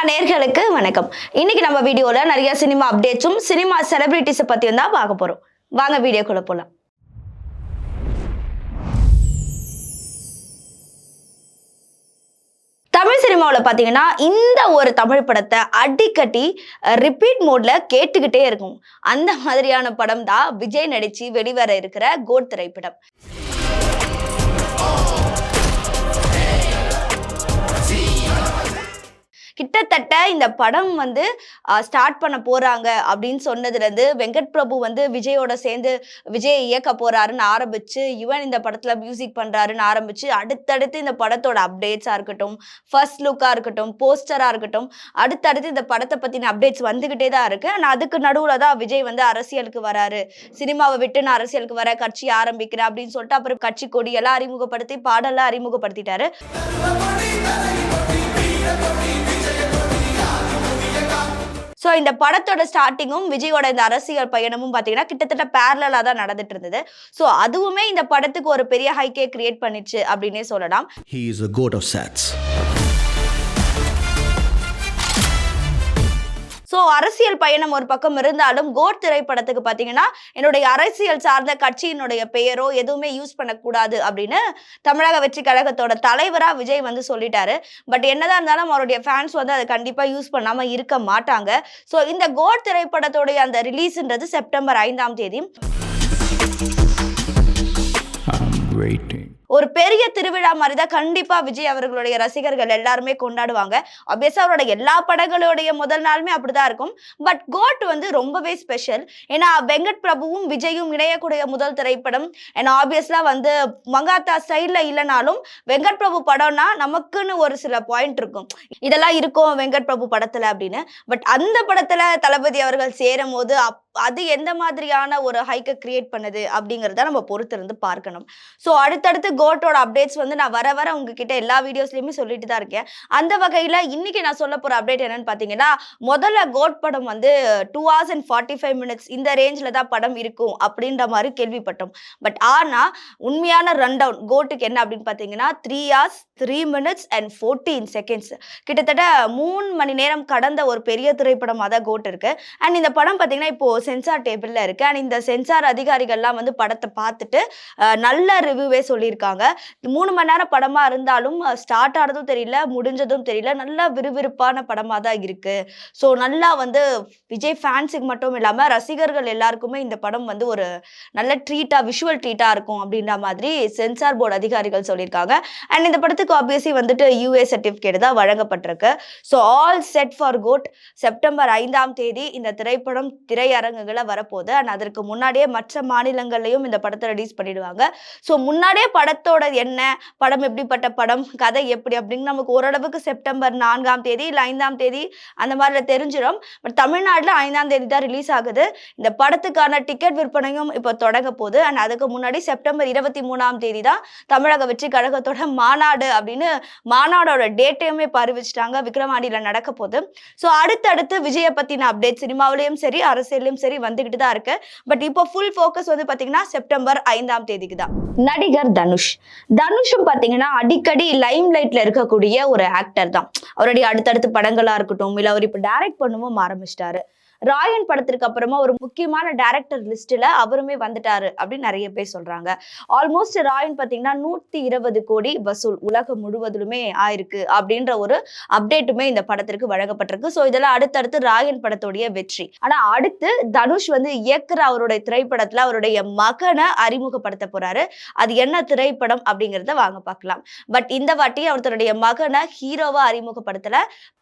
Cinema நேர்களுக்கு வணக்கம். இன்னைக்கு நம்ம வீடியோல நிறைய சினிமா அப்டேட்ஸும் சினிமா செலிபிரிட்டிஸை பத்தியும் தான் பார்க்க போறோம். வாங்க வீடியோக்குள்ள போலாம். தமிழ் சினிமாவில் பார்த்தீங்கன்னா இந்த ஒரு தமிழ் படத்தை அடிக்கடி ரிப்பீட் மோட்ல கேட்டுக்கிட்டே இருக்கும். அந்த மாதிரியான படம் தான் விஜய் நடிச்சு வெளிவர இருக்கிற கோட் திரைப்படம். கிட்டத்தட்ட இந்த படம் வந்து ஸ்டார்ட் பண்ண போறாங்க அப்படின்னு சொன்னதுலேருந்து வெங்கட் பிரபு வந்து விஜயோட சேர்ந்து விஜய் இயக்க போறாருன்னு ஆரம்பிச்சு யுவன் இந்த படத்துல மியூசிக் பண்றாருன்னு ஆரம்பிச்சு அடுத்தடுத்து இந்த படத்தோட அப்டேட்ஸா இருக்கட்டும் ஃபர்ஸ்ட் லுக்கா இருக்கட்டும் போஸ்டரா இருக்கட்டும் அடுத்தடுத்து இந்த படத்தை பத்தின அப்டேட்ஸ் வந்துகிட்டே தான் இருக்கு. ஆனால் அதுக்கு நடுவுல தான் விஜய் வந்து அரசியலுக்கு வராரு. சினிமாவை விட்டு நான் அரசியலுக்கு வர கட்சி ஆரம்பிக்கிறேன் அப்படின்னு சொல்லிட்டு அப்புறம் கட்சி கொடியெல்லாம் அறிமுகப்படுத்தி பாடலாம் அறிமுகப்படுத்திட்டாரு. ஸோ இந்த படத்தோட ஸ்டார்டிங்கும் விஜயோட இந்த அரசியல் பயணமும் பார்த்தீங்கன்னா கிட்டத்தட்ட பேரலாக தான் நடந்துட்டு இருந்தது ஸோ அதுவுமே இந்த படத்துக்கு ஒரு பெரிய ஹைக்கே கிரியேட் பண்ணிச்சு அப்படின்னே சொல்லலாம் He is a GOAT of sats. So அரசியல் பயணம் ஒரு பக்கம் இருந்தாலும் கோட் திரைப்படத்துக்கு பார்த்தீங்கன்னா என்னுடைய அரசியல் சார்ந்த கட்சியினுடைய பெயரோ எதுவுமே யூஸ் பண்ணக்கூடாது அப்படின்னு தமிழக வெற்றி கழகத்தோட தலைவராக விஜய் வந்து சொல்லிட்டாரு. பட் என்னதான் இருந்தாலும் அவருடைய ஃபேன்ஸ் வந்து அதை கண்டிப்பாக யூஸ் பண்ணாமல் இருக்க மாட்டாங்க. ஸோ இந்த கோட் திரைப்படத்தோடைய அந்த ரிலீஸ்ன்றது செப்டம்பர் ஐந்தாம் தேதி. ஒரு பெரிய திருவிழா மாதிரி தான் கண்டிப்பா விஜய் அவர்களுடைய ரசிகர்கள் எல்லாருமே கொண்டாடுவாங்க. ஆப்வியஸா அவரோட எல்லா படங்களுடைய முதல் நாளுமே அப்படிதான் இருக்கும். பட் கோட் வந்து ரொம்பவே ஸ்பெஷல் ஏன்னா வெங்கட் பிரபுவும் விஜயும் இணையக்கூடிய முதல் திரைப்படம். ஏன்னா ஆப்வியஸ்லா வந்து மங்காத்தா ஸ்டைல்ல இல்லைனாலும் வெங்கட் பிரபு படம்னா நமக்குன்னு ஒரு சில பாயிண்ட் இருக்கும். இதெல்லாம் இருக்கும் வெங்கட் பிரபு படத்துல அப்படின்னு. பட் அந்த படத்துல தளபதி அவர்கள் சேரும் போது அப்- அது எந்த மாதிரியான ஒரு ஹைக்கை கிரியேட் பண்ணுது அப்படிங்கிறத நம்ம பொறுத்து இருந்து பார்க்கணும். ஸோ அடுத்தடுத்து கோட்டோட அப்டேட்ஸ் வந்து நான் வர வர உங்ககிட்ட எல்லா வீடியோஸ்லையுமே சொல்லிட்டு தான் இருக்கேன். அந்த வகையில் இன்னைக்கு நான் சொல்ல போகிற அப்டேட் என்னன்னு பார்த்தீங்கன்னா முதல்ல கோட் படம் வந்து two hours and forty five minutes இந்த ரேஞ்சில் தான் படம் இருக்கும் அப்படின்ற மாதிரி கேள்விப்பட்டோம். பட் ஆனால் உண்மையான ரன் டவுன் கோட்டுக்கு என்ன அப்படின்னு பார்த்தீங்கன்னா three hours three minutes and fourteen seconds கிட்டத்தட்ட மூணு மணி நேரம் கடந்த ஒரு பெரிய திரைப்படமாக தான் கோட் இருக்குது அண்ட் இந்த படம் பார்த்தீங்கன்னா இப்போ சென்சார் டேபிளில் இருக்கு. அண்ட் இந்த சென்சார் அதிகாரிகள்லாம் வந்து படத்தை பார்த்துட்டு நல்ல ரிவ்யூவே சொல்லியிருக்காங்க. மூணு மணி நேரம் படமாக இருந்தாலும் ஸ்டார்ட் ஆனதும் தெரியல முடிஞ்சதும் தெரியல. நல்லா விறுவிறுப்பான படமாக தான் இருக்கு. ஸோ நல்லா வந்து விஜய் ஃபேன்ஸுக்கு மட்டும் இல்லாமல் ரசிகர்கள் எல்லாருக்குமே இந்த படம் வந்து ஒரு நல்ல ட்ரீட்டாக விஷுவல் ட்ரீட்டாக இருக்கும் அப்படின்ற மாதிரி சென்சார் போர்டு அதிகாரிகள் சொல்லியிருக்காங்க. அண்ட் இந்த படத்துக்கு ஆப்வியஸ்லி வந்துட்டு யூஏ சர்டிஃபிகேட் தான் வழங்கப்பட்டிருக்கு. So all set for good September ஐந்தாம் தேதி இந்த திரைப்படம் திரையரங்குகளை வரப்போகுது. அண்ட் அதற்கு முன்னாடியே மற்ற மாநிலங்கள்லையும் இந்த படத்தை ரிலீஸ் பண்ணிடுவாங்க. ஸோ முன்னாடியே படத்தோட என்ன படம் எப்படிப்பட்ட படம் கதை எப்படி அப்படின்னு நமக்கு ஓரளவுக்கு செப்டம்பர் நான்காம் தேதி இல்லை ஐந்தாம் தேதி அந்த மாதிரில தெரிஞ்சிடும் பட் தமிழ்நாட்டில் ஐந்தாம் தேதி தான் ரிலீஸ் ஆகுது. இந்த படத்துக்கான டிக்கெட் விற்பனையும் இப்போ தொடங்க போகுது. அண்ட் அதுக்கு முன்னாடி செப்டம்பர் இருபத்தி மூணாம் தேதி தான் தமிழக வெற்றி கழகத்தோட மாநாடு அப்படின்னு மாநாடோட டேட்டையுமே இப்போ அறிவிச்சிட்டாங்க விக்ரவாண்டியில் நடக்க போகுது. ஸோ அடுத்தடுத்து விஜயை பற்றின அப்டேட் சினிமாவிலையும் சரி அரசியலையும் சரி வந்துகிட்டு தான் இருக்கு. பட் இப்போ ஃபுல் ஃபோக்கஸ் வந்து பாத்தீங்கன்னா செப்டம்பர் ஐந்தாம் தேதிக்கு தான் நடிகர் தனுஷ். தனுஷும் பாத்தீங்கன்னா அடிக்கடி லைம் லைட்ல இருக்கக்கூடிய ஒரு ஆக்டர் தான். அவருடைய அடுத்தடுத்து படங்களா இருக்கட்டும் இல்லை அவர் இப்போ டைரக்ட் பண்ணவும் ஆரம்பிச்சிட்டாரு. ராயன் படத்திற்கு அப்புறமா ஒரு முக்கியமான டேரக்டர் லிஸ்ட்ல அவருமே வந்துட்டாரு அப்படின்னு நிறைய பேர் சொல்றாங்க. ஆல்மோஸ்ட் ராயன் பார்த்தீங்கன்னா நூத்தி இருபது கோடி வசூல் உலகம் முழுவதிலுமே ஆயிருக்கு அப்படின்ற ஒரு அப்டேட்டுமே இந்த படத்திற்கு வழங்கப்பட்டிருக்கு. ஸோ இதெல்லாம் அடுத்தடுத்து ராயன் படத்துடைய வெற்றி. ஆனா அடுத்து தனுஷ் வந்து இயக்குற அவருடைய திரைப்படத்துல அவருடைய மகனை அறிமுகப்படுத்த போறாரு. அது என்ன திரைப்படம் அப்படிங்கிறத வாங்க பார்க்கலாம். பட் இந்த வாட்டி அவர் தன்னுடைய மகனை ஹீரோவா அறிமுகப்படுத்தல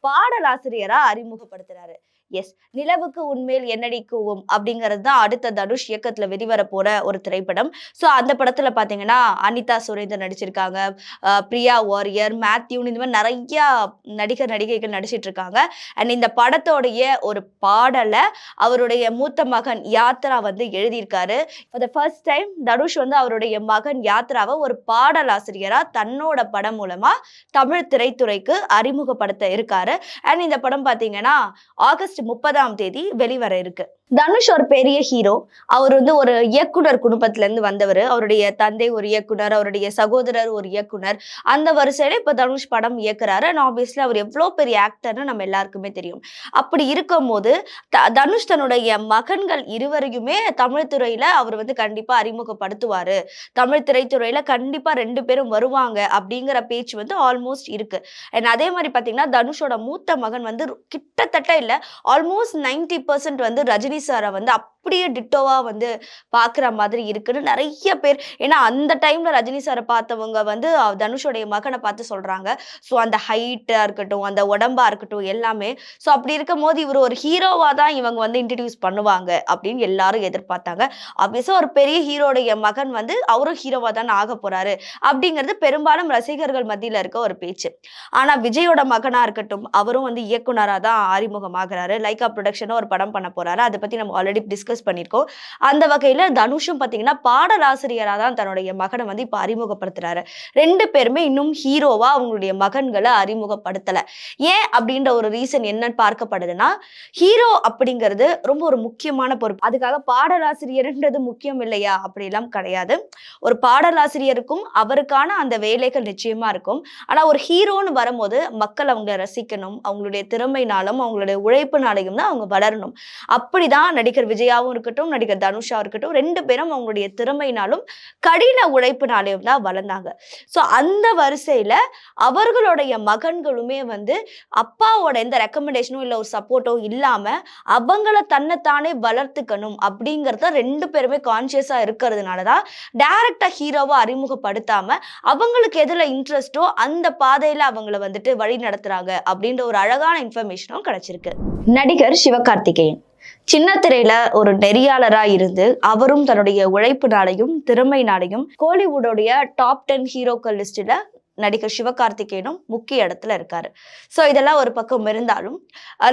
பாடலாசிரியரா அறிமுகப்படுத்துறாரு. எஸ் நிலவுக்கு உண்மையில் என்னடி கூவும்? அப்படிங்கிறது தான் அடுத்த தனுஷ் இயக்கத்தில் வெளிவர போற ஒரு திரைப்படம். ஸோ அந்த படத்துல பார்த்தீங்கன்னா அனிதா சுரேந்தர் நடிச்சிருக்காங்க. அஹ் பிரியா வாரியர் மேத்யூன் இந்த மாதிரி நிறைய நடிகர் நடிகைகள் நடிச்சிட்டு இருக்காங்க அண்ட் இந்த படத்தோடைய ஒரு பாடலை அவருடைய மூத்த மகன் யாத்ரா வந்து எழுதியிருக்காரு. For the first time Dhanush வந்து அவருடைய மகன் யாத்ராவை ஒரு பாடலாசிரியராக தன்னோட படம் மூலமா தமிழ் திரைத்துறைக்கு அறிமுகப்படுத்த இருக்காரு. அண்ட் இந்த படம் பார்த்தீங்கன்னா ஆகஸ்ட் முப்பதாம் தேதி வெளிவர இருக்கு. தனுஷ் ஒரு பெரிய ஹீரோ அவர் வந்து ஒரு இயக்குனர் குடும்பத்துல இருந்து வந்தவர். அவருடைய தந்தை ஒரு இயக்குனர் அவருடைய சகோதரர் ஒரு இயக்குனர். அந்த வரிசையில இப்ப தனுஷ் படம் இயக்குறாரு. அண்ட் ஆப்வியஸ்லி அவர் எவ்வளவு பெரிய ஆக்டர்னு நம்ம எல்லாருக்குமே தெரியும். அப்படி இருக்கும்போது த- தனுஷ் தன்னுடைய மகன்கள் இருவரையுமே தமிழ் துறையில அவர் வந்து கண்டிப்பா அறிமுகப்படுத்துவாரு. தமிழ் திரைத்துறையில கண்டிப்பா ரெண்டு பேரும் வருவாங்க அப்படிங்கிற பேச்சு வந்து ஆல்மோஸ்ட் இருக்கு. அண்ட் அதே மாதிரி பாத்தீங்கன்னா தனுஷோட மூத்த மகன் வந்து கிட்டத்தட்ட இல்ல ஆல்மோஸ்ட் நைன்டி பர்சன்ட் வந்து ரஜினி போலீஸாரை வந்து அப் அப்படியே டிட்டோவா வந்து பாக்குற மாதிரி இருக்குன்னு நிறைய பேர் ஏன்னா அந்த டைம்ல ரஜினி சாரை பார்த்தவங்க வந்து தனுஷோடைய மகனை பார்த்து சொல்றாங்க. ஸோ அந்த ஹைட்டா இருக்கட்டும் அந்த உடம்பா இருக்கட்டும் எல்லாமே. ஸோ அப்படி இருக்கும் போது இவர் ஒரு ஹீரோவா தான் இவங்க வந்து இன்ட்ரடியூஸ் பண்ணுவாங்க அப்படின்னு எல்லாரும் எதிர்பார்த்தாங்க. ஆப்வியஸா ஒரு பெரிய ஹீரோடைய மகன் வந்து அவரும் ஹீரோவா தான் ஆக போறாரு அப்படிங்கிறது பெரும்பாலும் ரசிகர்கள் மத்தியில இருக்க ஒரு பேச்சு. ஆனா விஜயோட மகனா இருக்கட்டும் அவரும் வந்து இயக்குனரா தான் அறிமுகமாகிறாரு. லைக்கா ப்ரொடக்ஷனும் ஒரு படம் பண்ண போறாரு. அதை பத்தி நம்ம ஆல்ரெடி டிஸ்கஸ் டிஸ்கஸ் பண்ணியிருக்கோம். அந்த வகையில் தனுஷும் பார்த்தீங்கன்னா பாடலாசிரியராக தான் தன்னுடைய மகனை வந்து இப்போ அறிமுகப்படுத்துறாரு. ரெண்டு பேருமே இன்னும் ஹீரோவாக அவங்களுடைய மகன்களை அறிமுகப்படுத்தலை. ஏன் அப்படின்ற ஒரு ரீசன் என்னன்னு பார்க்கப்படுதுன்னா ஹீரோ அப்படிங்கிறது ரொம்ப ஒரு முக்கியமான பொறுப்பு. அதுக்காக பாடலாசிரியர்ன்றது முக்கியம் இல்லையா? அப்படிலாம் கிடையாது. ஒரு பாடலாசிரியருக்கும் அவருக்கான அந்த வேலைகள் நிச்சயமாக இருக்கும். ஆனால் ஒரு ஹீரோன்னு வரும்போது மக்கள் அவங்கள ரசிக்கணும். அவங்களுடைய திறமைனாலும் அவங்களுடைய உழைப்புனாலையும் தான் அவங்க வளரணும். அப்படிதான் நடிகர் விஜயா விஜயாவும் இருக்கட்டும் நடிகர் தனுஷா இருக்கட்டும் ரெண்டு பேரும் அவங்களுடைய திறமையினாலும் கடின உழைப்புனாலையும் தான் வளர்ந்தாங்க. ஸோ அந்த வரிசையில அவர்களுடைய மகன்களுமே வந்து அப்பாவோட எந்த ரெக்கமெண்டேஷனும் இல்லை ஒரு சப்போர்ட்டோ இல்லாம அவங்கள தன்னைத்தானே வளர்த்துக்கணும் அப்படிங்கிறத ரெண்டு பேருமே கான்சியஸா இருக்கிறதுனால தான் டைரக்டா ஹீரோவை அறிமுகப்படுத்தாம அவங்களுக்கு எதுல இன்ட்ரெஸ்டோ அந்த பாதையில அவங்கள வந்துட்டு வழி நடத்துறாங்க அப்படின்ற ஒரு அழகான இன்ஃபர்மேஷனும் கிடைச்சிருக்கு. நடிகர் சிவகார்த்திகேயன். சின்ன திரையில ஒரு நெறியாளரா இருந்து அவரும் தன்னுடைய உழைப்பு நாளையும் திறமை நாளையும் கோலிவுடோடைய டாப் டென் ஹீரோக்கள் லிஸ்ட்ல நடிகர் சிவகார்த்திகேயனும் முக்கிய இடத்துல இருக்காரு. ஸோ இதெல்லாம் ஒரு பக்கம் இருந்தாலும்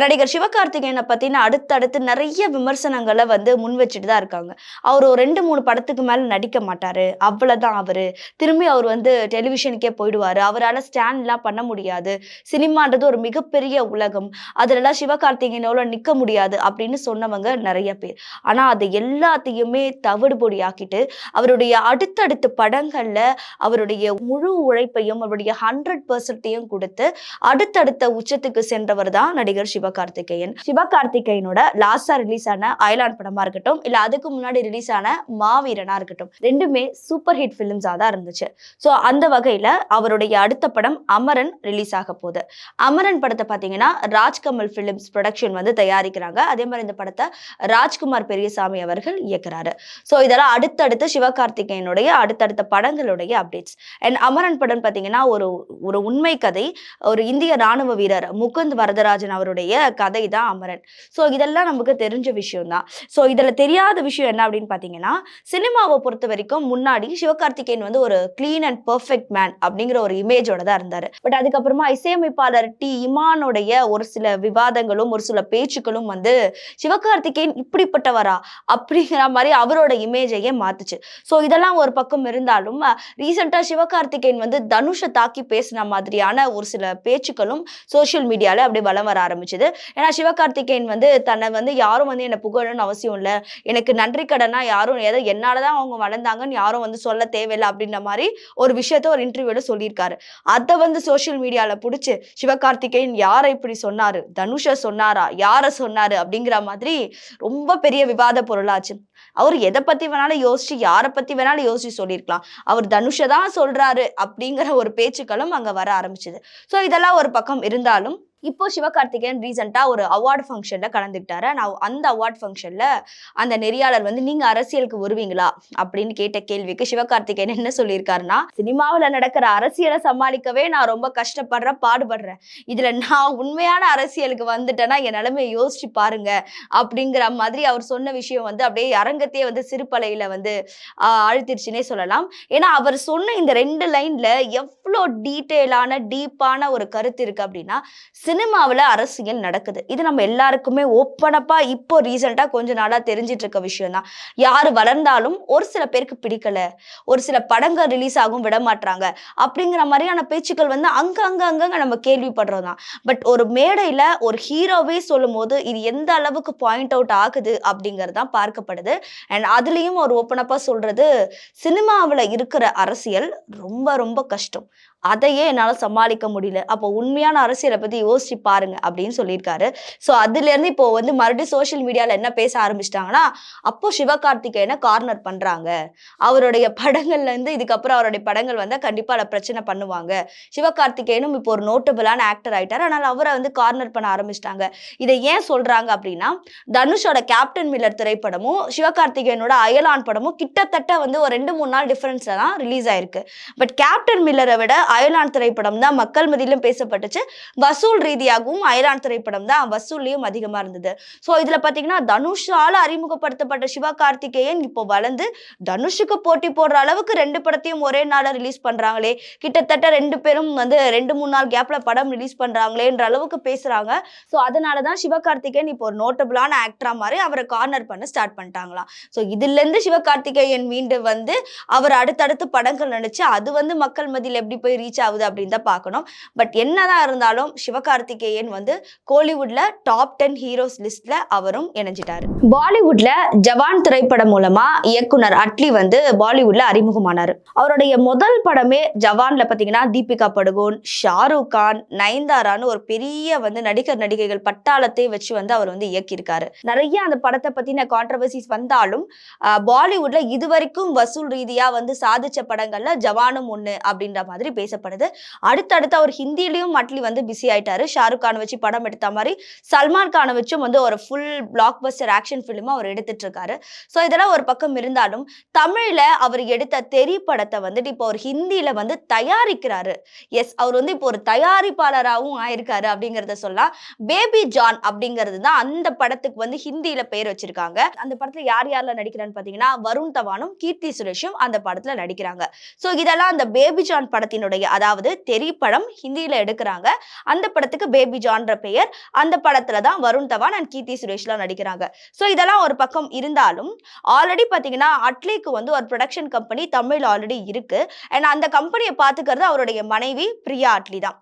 நடிகர் சிவகார்த்திகேயனை பத்தின அடுத்தடுத்து நிறைய விமர்சனங்களை வந்து முன் வச்சுட்டு தான் இருக்காங்க. அவர் ஒரு ரெண்டு மூணு படத்துக்கு மேல நடிக்க மாட்டாரு. அவ்வளவுதான் அவரு. திரும்பி அவர் வந்து டெலிவிஷனுக்கே போயிடுவாரு. அவரால் ஸ்டாண்ட்லாம் பண்ண முடியாது. சினிமான்றது ஒரு மிகப்பெரிய உலகம். அதுலலாம் சிவகார்த்திகேயனோட நிக்க முடியாது அப்படின்னு சொன்னவங்க நிறைய பேர். ஆனா அது எல்லாத்தையுமே தவிடுபொடி ஆக்கிட்டு அவருடைய அடுத்தடுத்த படங்கள்ல அவருடைய முழு உழைப்பையும் அவருடைய ஹண்ட்ரட் பர்சன்டையும் கொடுத்து அடுத்தடுத்த உச்சத்துக்கு சென்றவர் தான் நடிகர் சிவகார்த்திகேயன். சிவகார்த்திகேயனோட லாஸ்டா ரிலீஸ் ஆன அயலான் படமா இருக்கட்டும் இல்ல அதுக்கு முன்னாடி ரிலீஸ் ஆன மாவீரனா இருக்கட்டும் ரெண்டுமே சூப்பர் ஹிட் ஃபிலிம்ஸா தான் இருந்துச்சு. ஸோ அந்த வகையில அவருடைய அடுத்த படம் அமரன் ரிலீஸ் ஆக போகுது. அமரன் படத்தை பார்த்தீங்கன்னா ராஜ்கமல் ஃபிலிம்ஸ் ப்ரொடக்ஷன் வந்து தயாரிக்கிறாங்க. அதே மாதிரி இந்த படத்தை ராஜ்குமார் பெரியசாமி அவர்கள் இயக்குறாரு. ஸோ இதெல்லாம் அடுத்தடுத்து சிவகார்த்திகேயனுடைய அடுத்தடுத்த படங்களுடைய அப்டேட்ஸ் அண்ட் அமரன் படம் பார்த்தீங்கன்னா ஒரு ஒரு உண்மை கதை ஒரு இந்திய ராணுவ வீரர் முகுந்த் வரதராஜன் அவருடைய கதை தான் அமரன். ஸோ இதெல்லாம் நமக்கு தெரிஞ்ச விஷயம் தான் ஸோ இதில் தெரியாத விஷயம் என்ன அப்படின்னு பார்த்தீங்கன்னா சினிமாவை பொறுத்த வரைக்கும் முன்னாடி சிவகார்த்திகேயன் வந்து ஒரு கிளீன் அண்ட் பர்ஃபெக்ட் மேன் அப்படிங்கிற ஒரு இமேஜோட தான் இருந்தார். பட் அதுக்கப்புறமா இசையமைப்பாளர் டி. இமானுடைய ஒரு சில விவாதங்களும் ஒரு சில பேச்சுக்களும் வந்து சிவகார்த்திகேயன் இப்படிப்பட்டவரா அப்படிங்கிற மாதிரி அவரோட இமேஜையே மாத்துச்சு. ஸோ இதெல்லாம் ஒரு பக்கம் இருந்தாலும் ரீசெண்டாக சிவகார்த்திகேயன் வந்து தனுஷ் தாக்கி பேசின மாதிரியான ஒரு சில பேச்சுக்களும் சோஷியல் மீடியால அப்படியே வலம் வர ஆரம்பிச்சது. ஏன்னா சிவகார்த்திகேயன் வந்து தன்னை வந்து யாரும் வந்து என்னை புகழணும்னு அவசியம் இல்லை. எனக்கு நன்றி கடனா யாரும் ஏதோ என்னால் தான் அவங்க வளர்ந்தாங்கன்னு யாரும் வந்து சொல்ல தேவையில்லை அப்படின்ற மாதிரி ஒரு விஷயத்த ஒரு இன்டர்வியூல சொல்லியிருக்காரு. அதை வந்து சோஷியல் மீடியால பிடிச்சி சிவகார்த்திகேயன் யாரை இப்படி சொன்னாரு? தனுஷை சொன்னாரா? யாரை சொன்னாரு? அப்படிங்கிற மாதிரி ரொம்ப பெரிய விவாத பொருளாச்சு. அவர் எதை பத்தி வேணாலும் யோசிச்சு யாரை பத்தி வேணாலும் யோசிச்சு சொல்லியிருக்கலாம். அவர் தனுஷை தான் சொல்றாரு அப்படிங்கிற ஒரு பேச்சுக்களும் அங்க வர ஆரம்பிச்சது. ஸோ இதெல்லாம் ஒரு பக்கம் இருந்தாலும் இப்போ சிவகார்த்திகேயன் ரீசெண்டாக ஒரு அவார்டு ஃபங்க்ஷனில் கலந்துக்கிட்டாரு. நான் அந்த அவார்ட் ஃபங்க்ஷனில் அந்த நெறியாளர் வந்து நீங்கள் அரசியலுக்கு வருவீங்களா? அப்படின்னு கேட்ட கேள்விக்கு சிவகார்த்திகேயன் என்ன சொல்லியிருக்காருன்னா சினிமாவில் நடக்கிற அரசியலை சமாளிக்கவே நான் ரொம்ப கஷ்டப்படுறேன் பாடுபடுறேன். இதில் நான் உண்மையான அரசியலுக்கு வந்துட்டேன்னா என் நிலைமையை யோசிச்சு பாருங்க. அப்படிங்கிற மாதிரி அவர் சொன்ன விஷயம் வந்து அப்படியே அரங்கத்தையே வந்து சிறுபலையில் வந்து ஆஹ், அழுத்திருச்சுன்னே சொல்லலாம். ஏன்னா அவர் சொன்ன இந்த ரெண்டு லைன்ல எவ்வளோ டீட்டெயிலான டீப்பான ஒரு கருத்து இருக்கு அப்படின்னா சினிமாவில் அரசியல் நடக்குது. இது நம்ம எல்லாருக்குமே ஓப்பனப்பா இப்போ ரீசெண்டாக கொஞ்ச நாளாக தெரிஞ்சிட்டு இருக்க விஷயம் தான் யார் வளர்ந்தாலும் ஒரு சில பேருக்கு பிடிக்கல. ஒரு சில படங்கள் ரிலீஸ் ஆகும் விட மாட்றாங்க. அப்படிங்கிற மாதிரியான பேச்சுக்கள் வந்து அங்க அங்க அங்கங்க நம்ம கேள்விப்படுறோம் தான் பட் ஒரு மேடையில ஒரு ஹீரோவே சொல்லும் போது இது எந்த அளவுக்கு பாயிண்ட் அவுட் ஆகுது அப்படிங்கிறது தான் பார்க்கப்படுது. அண்ட் அதுலேயும் ஒரு ஓப்பனப்பா சொல்றது சினிமாவில் இருக்கிற அரசியல் ரொம்ப ரொம்ப கஷ்டம். அதையே என்னால் சமாளிக்க முடியல. அப்போ உண்மையான அரசியலை பற்றி யோசிச்சு பாருங்க அப்படின்னு சொல்லியிருக்காரு. ஸோ அதுலேருந்து இப்போ வந்து மறுபடியும் சோஷியல் மீடியாவில் என்ன பேச ஆரம்பிச்சிட்டாங்கன்னா அப்போ சிவகார்த்திகேயனை கார்னர் பண்ணுறாங்க அவருடைய படங்கள்ல இருந்து இதுக்கப்புறம் அவருடைய படங்கள் வந்தால் கண்டிப்பாக அதை பிரச்சனை பண்ணுவாங்க. சிவகார்த்திகேயனும் இப்போ ஒரு நோட்டபிளான ஆக்டர் ஆயிட்டார். ஆனால் அவரை வந்து கார்னர் பண்ண ஆரம்பிச்சிட்டாங்க. இதை ஏன் சொல்கிறாங்க அப்படின்னா தனுஷோட கேப்டன் மில்லர் திரைப்படமும் சிவகார்த்திகேயனோட அயலான் படமும் கிட்டத்தட்ட வந்து ஒரு ரெண்டு மூணு நாள் டிஃபரன்ஸில் தான் ரிலீஸ் ஆயிருக்கு. பட் கேப்டன் மில்லரை விட அயலான் திரைப்படம் தான் மக்கள் மதியிலும் பேசப்பட்டுச்சு. வசூல் ரீதியாகவும் அயலான் திரைப்படம் தான் வசூல்லையும் அதிகமாக இருந்தது. ஸோ இதில் பார்த்தீங்கன்னா தனுஷால் அறிமுகப்படுத்தப்பட்ட சிவகார்த்திகேயன் இப்போ வளர்ந்து தனுஷுக்கு போட்டி போடுற அளவுக்கு ரெண்டு படத்தையும் ஒரே நாளில் ரிலீஸ் பண்ணுறாங்களே கிட்டத்தட்ட ரெண்டு பேரும் வந்து ரெண்டு மூணு நாள் கேப்பில் படம் ரிலீஸ் பண்ணுறாங்களேன்ற அளவுக்கு பேசுகிறாங்க ஸோ அதனால தான் சிவகார்த்திகேயன் இப்போ ஒரு நோட்டபிளான ஆக்டரா மாதிரி அவரை கார்னர் பண்ண ஸ்டார்ட் பண்ணிட்டாங்களாம். ஸோ இதுலேருந்து சிவகார்த்திகேயன் மீண்டு வந்து அவர் அடுத்தடுத்து படங்கள் நடிச்சு அது வந்து மக்கள் மத்தியில் எப்படி போய் ரீச் ஆகுது அப்படின்னு தான் பார்க்கணும். பட் என்னதான் இருந்தாலும் சிவகார்த்திகேயன் வந்து கோலிவுட்ல டாப் டென் ஹீரோஸ் லிஸ்ட்ல அவரும் இணைஞ்சிட்டாரு. பாலிவுட்ல ஜவான் திரைப்படம் மூலமா இயக்குனர் அட்லி வந்து பாலிவுட்ல அறிமுகமானார். அவருடைய முதல் படமே ஜவான்ல பாத்தீங்கன்னா தீபிகா படுகோன் ஷாருக் கான் நயன்தாரான்னு ஒரு பெரிய வந்து நடிகர் நடிகைகள் பட்டாளத்தை வச்சு வந்து அவர் வந்து இயக்கியிருக்காரு. நிறைய அந்த படத்தை பத்தின கான்ட்ரவர்சிஸ் வந்தாலும் பாலிவுட்ல இதுவரைக்கும் வசூல் ரீதியா வந்து சாதிச்ச படங்கள்ல ஜவானும் ஒண்ணு அப்படின்ற மாதிரி பேசப்படுது. அடுத்தடுத்து அவர் ஹிந்திலையும் அட்லி வந்து பிஸி ஆயிட்டாரு. ஷாருக் கானை வச்சு படம் எடுத்த மாதிரி சல்மான் கானை வச்சும் வந்து ஒரு ஃபுல் பிளாக் பஸ்டர் ஆக்ஷன் ஃபிலிமா அவர் எடுத்துட்டு இருக்காரு ஸோ இதெல்லாம் ஒரு பக்கம் இருந்தாலும் தமிழ்ல அவர் எடுத்த தெரி படத்தை வந்துட்டு இப்போ ஒரு ஹிந்தியில வந்து தயாரிக்கிறாரு. எஸ் அவர் வந்து இப்போ ஒரு தயாரிப்பாளராகவும் ஆயிருக்காரு அப்படிங்கிறத சொல்லலாம். பேபி ஜான் அப்படிங்கிறது தான் அந்த படத்துக்கு வந்து ஹிந்தியில பெயர் வச்சிருக்காங்க. அந்த படத்துல யார் யாரெல்லாம் நடிக்கிறான்னு பாத்தீங்கன்னா வருண் தவானும் கீர்த்தி சுரேஷும் அந்த படத்துல நடிக்கிறாங்க. ஸோ இதெல்லாம் அந்த பேபி ஜான் படத்தினுடைய அதாவது தெரி படம் ஹிந்தியில எடுக்கிறாங்க. அந்த படத்தை படத்துக்கு பேபி ஜான்ற பெயர். அந்த படத்துல தான் வருண் தவான் அண்ட் கீர்த்தி சுரேஷ்லாம் நடிக்கிறாங்க. ஸோ இதெல்லாம் ஒரு பக்கம் இருந்தாலும் ஆல்ரெடி பார்த்தீங்கன்னா அட்லிக்கு வந்து ஒரு ப்ரொடக்ஷன் கம்பெனி தமிழ் ஆல்ரெடி இருக்கு. அண்ட் அந்த கம்பெனியை பார்த்துக்கிறது அவருடைய மனைவி பிரியா அட்லி தான்.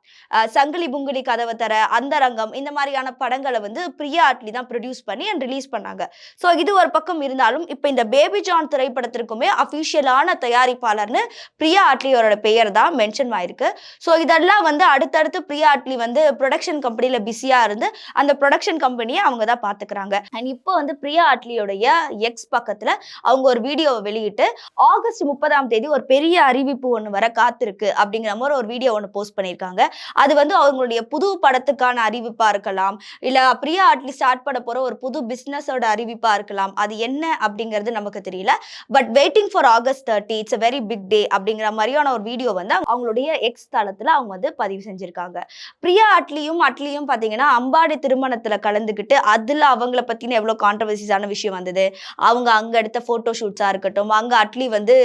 சங்கிலி புங்கிலி கதவை தர அந்தரங்கம் இந்த மாதிரியான படங்களை வந்து பிரியா அட்லி தான் ப்ரொடியூஸ் பண்ணி அண்ட் ரிலீஸ் பண்ணாங்க. ஸோ இது ஒரு பக்கம் இருந்தாலும் இப்போ இந்த பேபி ஜான் திரைப்படத்திற்குமே அஃபிஷியலான தயாரிப்பாளர்னு பிரியா அட்லியோட பெயர் தான் மென்ஷன் ஆயிருக்கு. ஸோ இதெல்லாம் வந்து அடுத்தடுத்து பிரியா அட்லி வந்து ப்ரொடக்ஷன் கம்பெனியில் பிஸியாக இருந்து அந்த ப்ரொடக்ஷன் கம்பெனியை அவங்க தான் பார்த்துக்கிறாங்க அண்ட் இப்போ வந்து பிரியா அட்லியோடைய எக்ஸ் பக்கத்தில் அவங்க ஒரு வீடியோவை வெளியிட்டு ஆகஸ்ட் முப்பதாம் தேதி ஒரு பெரிய அறிவிப்பு ஒன்று வர காத்திருக்கு அப்படிங்கிற மாதிரி ஒரு வீடியோ ஒன்று போஸ்ட் பண்ணியிருக்காங்க அது வந்து அவங்களுடைய புது படத்துக்கான அறிவிப்பாக இருக்கலாம் இல்லை பிரியா அட்லி ஸ்டார்ட் பண்ண போகிற ஒரு புது பிஸ்னஸோட அறிவிப்பாக இருக்கலாம். அது என்ன அப்படிங்கிறது நமக்கு தெரியல. But waiting for August thirty it's a very big day அப்படிங்கிற மாதிரியான ஒரு வீடியோ வந்து அவங்களுடைய எக்ஸ் தளத்தில் அவங்க வந்து பதிவு செஞ்சுருக்காங்க. பிரியா அட்லியும் அட்லியும் பார்த்தீங்கன்னா அம்பாடி திருமணத்தில் கலந்துக்கிட்டு அதில் அவங்கள பற்றின எவ்வளோ கான்ட்ரவர்சிஸான விஷயம் வந்தது? அவங்க அங்கே எடுத்த ஃபோட்டோ ஷூட்ஸாக இருக்கட்டும் அங்கே அட்லி வந்து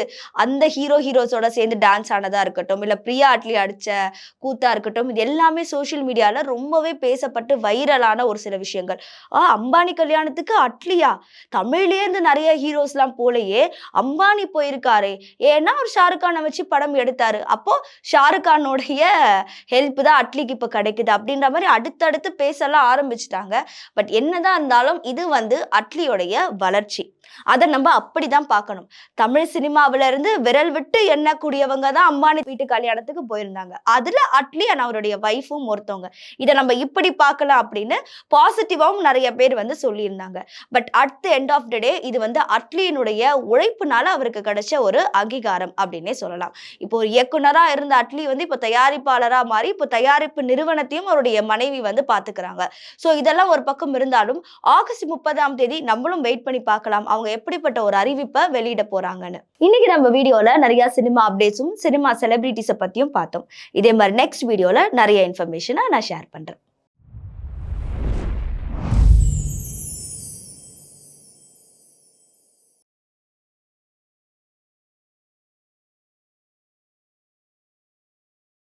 அந்த ஹீரோ ஹீரோஸோட சேர்ந்து டான்ஸ் ஆனதாக இருக்கட்டும் இல்லை பிரியா அட்லி அடித்த கூத்தா இருக்கட்டும் இது எல்லாமே சோஷியல் மீடியாவில் ரொம்பவே பேசப்பட்டு வைரலான ஒரு சில விஷயங்கள். ஆ அம்பானி கல்யாணத்துக்கு அட்லியா? தமிழ்லேயே இருந்து நிறைய ஹீரோஸ்லாம் போலயே அம்பானி போயிருக்காரே. ஏன்னா அவர் ஷாருக் கானை வச்சு படம் எடுத்தாரு. அப்போ ஷாருக் கானோடைய ஹெல்ப் தான் அட்லிக்கு இப்போ கிடைக்குது. அப்படின்ற மாதிரி அடுத்தடுத்து பேசலாம் ஆரம்பிச்சிட்டாங்க. பட் என்னதான் இருந்தாலும் இது வந்து அட்லியோடைய வளர்ச்சி. அதை நம்ம அப்படிதான் பார்க்கணும். தமிழ் சினிமாவில இருந்து விரல் விட்டு எண்ணக்கூடியவங்க தான் அம்பானி வீட்டு கல்யாணத்துக்கு போயிருந்தாங்க. அதுல அட்லி அண்ட் அவருடைய ஒய்ஃபும் ஒருத்தவங்க. இதை நம்ம இப்படி பார்க்கலாம் அப்படின்னு பாசிட்டிவாவும் நிறைய பேர் வந்து சொல்லியிருந்தாங்க. But at the end of the day இது வந்து அட்லியினுடைய உழைப்புனால அவருக்கு கிடைச்ச ஒரு அங்கீகாரம் அப்படின்னே சொல்லலாம். இப்போ ஒரு இயக்குனரா இருந்த அட்லி வந்து இப்போ தயாரிப்பாளராக மாறி இப்போ தயாரிப்பு நிறுவனத்தையும் அவருடைய மனைவி வந்து பாத்துக்கிறாங்க. ஸோ இதெல்லாம் ஒரு பக்கம் இருந்தாலும் ஆகஸ்ட் முப்பதாம் தேதி நம்மளும் வெயிட் பண்ணி பார்க்கலாம் அவங்க எப்படிப்பட்ட ஒரு அறிவிப்பை வெளியிட போறாங்கன்னு. இன்னைக்கு நம்ம வீடியோல நிறைய சினிமா அப்டேட்ஸும் சினிமா செலிபிரிட்டிஸை பத்தியும் பார்த்தோம். இதே மாதிரி நெக்ஸ்ட் வீடியோல நிறைய இன்ஃபர்மேஷனை நான் ஷேர் பண்றேன்.